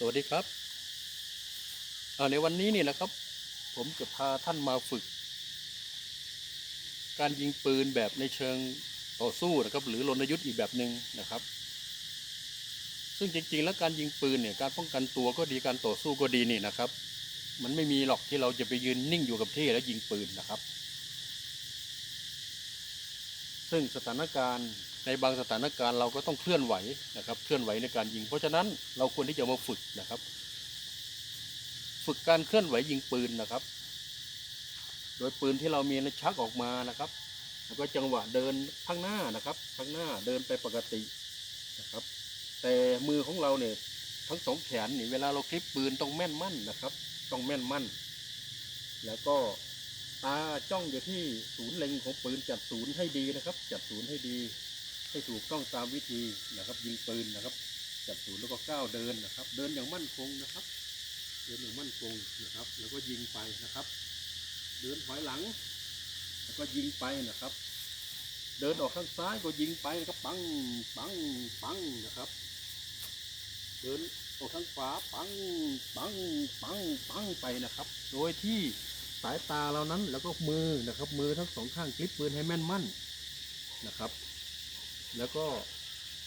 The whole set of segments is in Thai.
สวัสดีครับในวันนี้นี่นะครับ ผมจะพาท่านมาฝึก การยิงปืนแบบในเชิงต่อสู้นะครับ หรือรณยุทธ์อีกแบบหนึ่งนะครับ ซึ่งจริงๆ แล้วการยิงปืนเนี่ยการป้องกันตัวก็ดีการต่อสู้ก็ดีนี่นะครับ มันไม่มีหรอกที่เราจะไปยืนนิ่งอยู่กับที่แล้วยิงปืนนะครับ ซึ่งสถานการณ์ในบางสถานการณ์เราก็ต้องเคลื่อนไหวนะครับเคลื่อนไหวในการยิง เพราะฉะนั้นเราควรที่จะมาฝึกนะครับ ฝึกการเคลื่อนไหวยิงปืนนะครับ โดยปืนที่เรามีนะชักออกมานะครับ แล้วก็จังหวะเดินข้างหน้านะครับข้างหน้าเดินไปปกตินะครับ แต่มือของเราเนี่ยทั้งสองแขนนี่เวลาเราคลิปปืนต้องแม่นมั่นนะครับ ต้องแม่นมั่น แล้วก็ ตาจ้องอยู่ที่ศูนย์เล็งของปืนจัดศูนย์ให้ดีนะครับ จัดศูนย์ให้ดี ให้ถูกต้องตามวิธีนะครับ ยิงปืนนะครับ จัดศูนย์แล้วก็ก้าวเดินนะครับ เดินอย่างมั่นคงนะครับ เดินอย่างมั่นคงนะครับ แล้วก็ยิงไปนะครับ เดินถอยหลัง แล้วก็ยิงไปนะครับ เดินออกข้างซ้ายก็ยิงไปนะครับปังปังปังนะครับ เดินออกข้างขวาปังปังปังปังไปนะครับ โดยที่ สายตาเรานั้นแล้วก็มือนะครับ มือทั้งสองข้างกลิปปืนให้แม่นมั่นนะครับ แล้วก็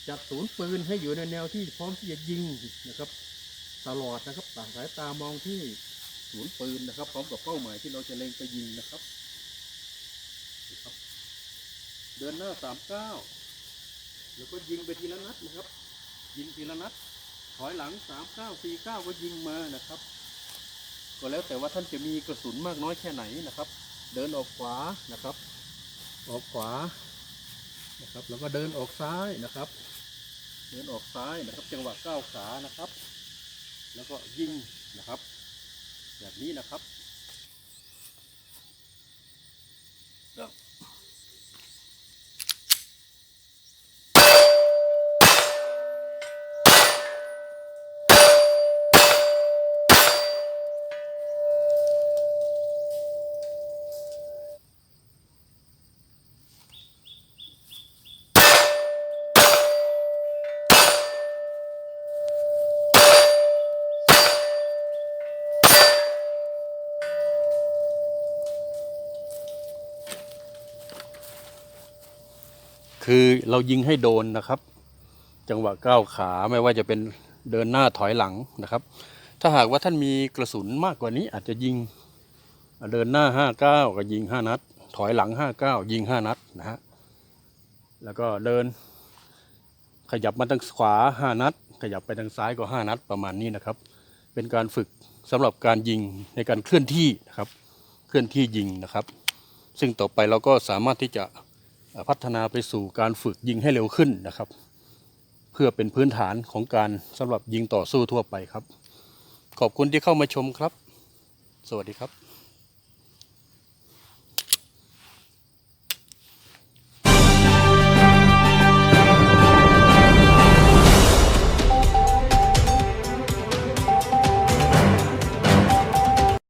จัดศูนย์ปืนให้อยู่ในแนวที่พร้อมที่จะยิงนะครับ ตลอดนะครับต่างสายตามองที่ศูนย์ปืนนะครับ พร้อมกับเป้าหมายที่เราจะเล็งไปยิงนะครับนะครับเดินหน้าสามเก้าแล้วก็ยิงไปทีละนัดนะครับ ยิงทีละนัดถอยหลังสามเก้าสี่เก้าก็ยิงมานะครับ ก็แล้วแต่ว่าท่านจะมีกระสุนมากน้อยแค่ไหนนะครับ เดินออกขวานะครับ ออกขวานะครับ แล้วก็เดินออกซ้ายนะครับ เดินออกซ้ายนะครับ จังหวะก้าวขานะครับ แล้วก็ยิงนะครับ แบบนี้นะครับครับ คือเรายิงให้โดนนะครับ จังหวะก้าวขาไม่ว่าจะเป็นเดินหน้าถอยหลังนะครับ ถ้าหากว่าท่านมีกระสุนมากกว่านี้อาจจะยิงเดินหน้าห้าก้าก็ยิงห้านัด ถอยหลังห้าก้ายิงห้านัดนะฮะแล้วก็เดิน ขยับมาทางขวาห้านัด ขยับไปทางซ้ายก็ห้านัดประมาณนี้นะครับ เป็นการฝึกสำหรับการยิงในการเคลื่อนที่นะครับ เคลื่อนที่ยิงนะครับ ซึ่งต่อไปเราก็สามารถที่จะ พัฒนาไปสู่การฝึกยิงให้เร็วขึ้นนะครับ เพื่อเป็นพื้นฐานของการสำหรับยิงต่อสู้ทั่วไปครับ ขอบคุณที่เข้ามาชมครับ สวัสดีครับ